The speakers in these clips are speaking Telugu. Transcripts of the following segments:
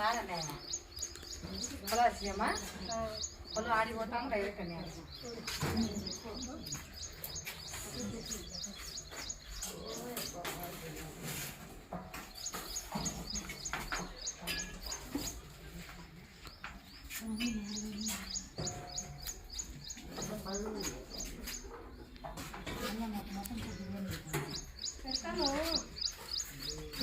రాదండి ఆయన పొలం సీమా పొలం ఆడిపోతాం డైరెక్ట్ అని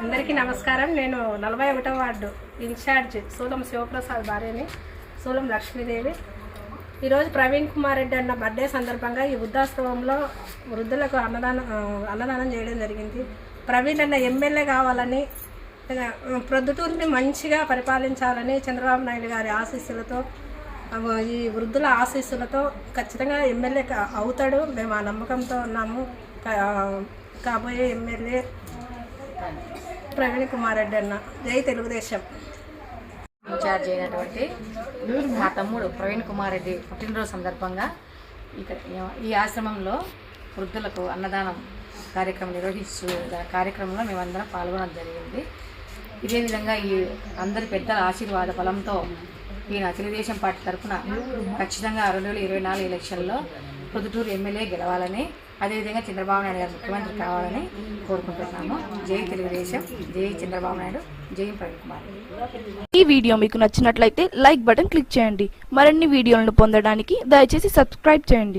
అందరికీ నమస్కారం. నేను నలభై ఒకటో వార్డు ఇన్ఛార్జ్ సూలం శివప్రసాద్ భార్యని సూలం లక్ష్మీదేవి. ఈరోజు ప్రవీణ్ కుమార్ రెడ్డి అన్న బర్త్డే సందర్భంగా ఈ వృద్ధాశ్రమంలో వృద్ధులకు అన్నదానం అన్నదానం చేయడం జరిగింది. ప్రవీణ్ అన్న ఎమ్మెల్యే కావాలని ఆ, ప్రొద్దుటూరుని మంచిగా పరిపాలించాలని చంద్రబాబు నాయుడు గారి ఆశీస్సులతో ఈ వృద్ధుల ఆశీస్సులతో ఖచ్చితంగా ఎమ్మెల్యే అవుతాడు. మేము ఆ నమ్మకంతో ఉన్నాము. కాబోయే ఎమ్మెల్యే ప్రవీణ్ కుమార్ రెడ్డి అన్న. జై తెలుగుదేశం. ఇన్ఛార్జ్ అయినటువంటి మా తమ్ముడు ప్రవీణ్ కుమార్ రెడ్డి పుట్టినరోజు సందర్భంగా ఇక్కడ ఈ ఆశ్రమంలో వృద్ధులకు అన్నదానం కార్యక్రమం నిర్వహిస్తూ కార్యక్రమంలో మేమందరం పాల్గొనడం జరిగింది. ఇదే విధంగా ఈ అందరి పెద్దల ఆశీర్వాద బలంతో ఈయన తెలుగుదేశం పార్టీ తరఫున ఖచ్చితంగా రెండు వేల ఇరవై నాలుగు ఎలక్షన్లో పొద్దుటూరు ఎమ్మెల్యే గెలవాలని అదేవిధంగా చంద్రబాబు నాయుడు గారు ముఖ్యమంత్రి కావాలని కోరుకుంటున్నాము. జై తెలుగుదేశం జై చంద్రబాబు నాయుడు జై ప్రవీణ్ కుమార్. ఈ వీడియో మీకు నచ్చినట్లయితే లైక్ బటన్ క్లిక్ చేయండి. మరిన్ని వీడియోలను పొందడానికి దయచేసి సబ్స్క్రైబ్ చేయండి.